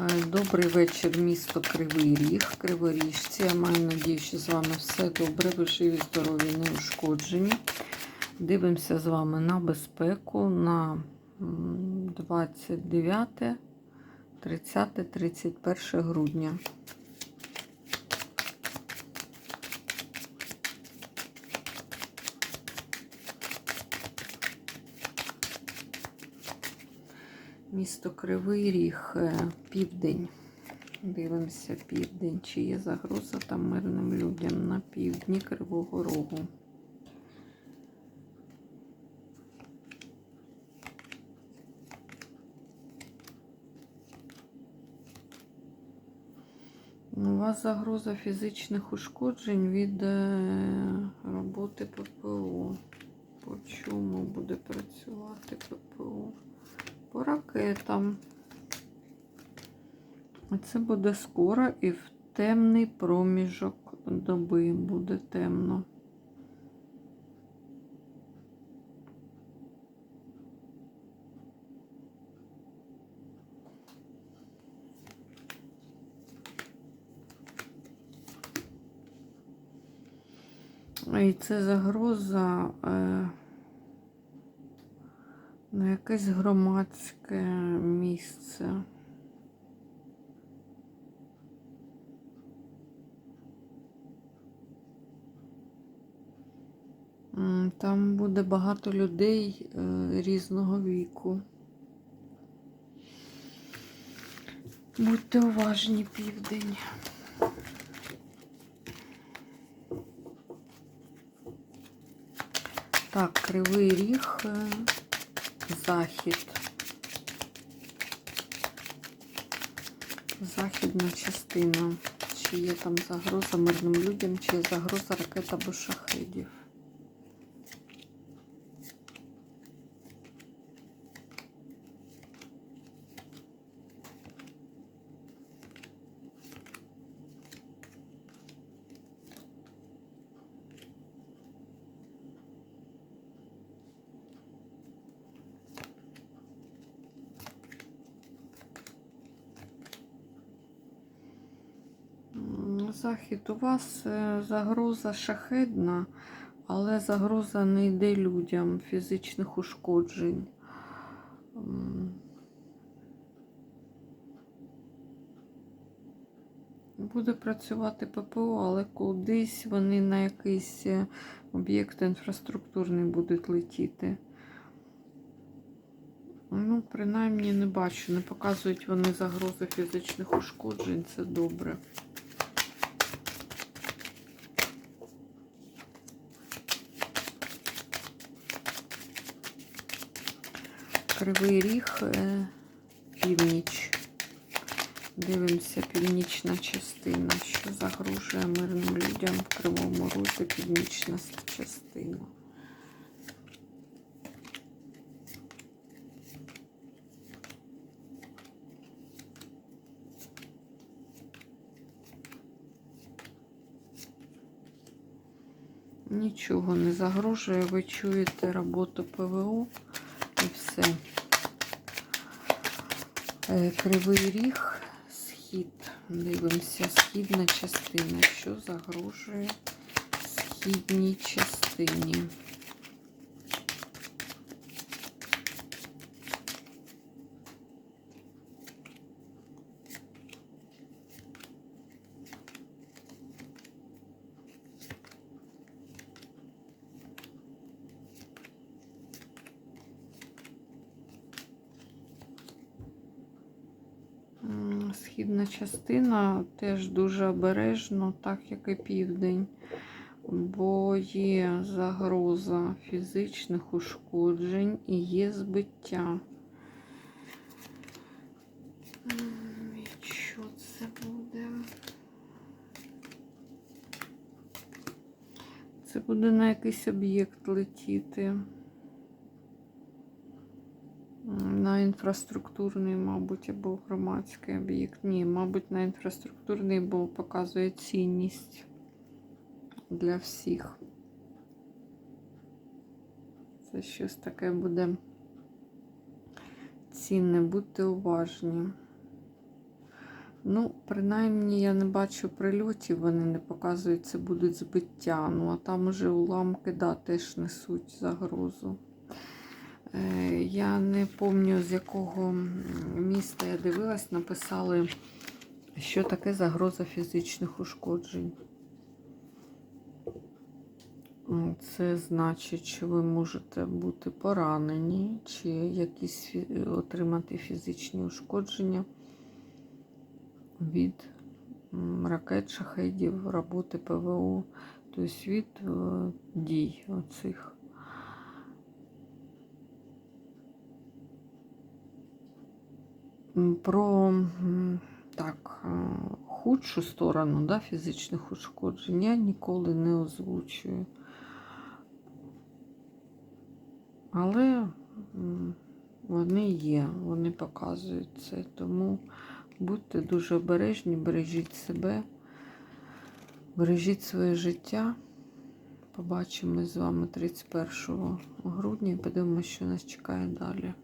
Е, Добрий вечір, місто Кривий Ріг, Криворіжці. Я маю надію, що з вами все добре, ви живі, здорові, неушкоджені. Дивимося з вами на безпеку на м, 29, 30, 31 грудня. Місто Кривий Ріг, е, південь. Дивимося південь. Чи є загроза там мирним людям на півдні Кривого Рогу. У вас загроза фізичних ушкоджень від е, роботи ППО. По чому буде працювати ППО? По ракетам. Це буде скоро і в темний проміжок доби буде темно. І це загроза е, на якесь громадське місце. Там буде багато людей е, різного віку. Будьте уважні, південь. Так, кривий ріг, е, захід. Західна частина. Чи є там загроза мирним людям, чи є загроза ракет або шахедів. Захід у вас е, загроза шахедна, але загроза не йде людям фізичних ушкоджень. Буде працювати ППО, але кудись вони на якийсь е, об'єкт інфраструктурний будуть летіти. Ну, принаймні не бачу, не показують вони загрози фізичних ушкоджень, це добре. Кривий ріг, е, північ. Дивимося північна частина, що загрожує мирним людям в Кривому Розі, північна частина. Нічого не загрожує, ви чуєте роботу ПВО все. Е, Кривий ріг, схід. Дивимося, східна частина. Що загрожує східній частині? Східна частина теж дуже обережно, так як і південь, бо є загроза фізичних ушкоджень і є збиття. І що це буде? Це буде на якийсь об'єкт летіти. На інфраструктурний, мабуть, або громадський об'єкт. Ні, мабуть, на інфраструктурний, бо показує цінність для всіх. Це щось таке буде цінне, будьте уважні. Ну, принаймні, я не бачу прильотів, вони не показують, це будуть збиття. Ну, а там уже уламки да, теж несуть загрозу. Е, Я не пам'ятаю, з якого міста я дивилась, написали, що таке загроза фізичних ушкоджень. Це значить, що ви можете бути поранені чи якісь отримати фізичні ушкодження від ракет, шахедів, роботи ПВО, тобто від е, дій оцих. Про так, е, худшу сторону да, фізичних ушкоджень я ніколи не озвучую. Але вони є, вони показують це. Тому будьте дуже обережні, бережіть себе, бережіть своє життя. Побачимось з вами 31 грудня і подивимося, що нас чекає далі.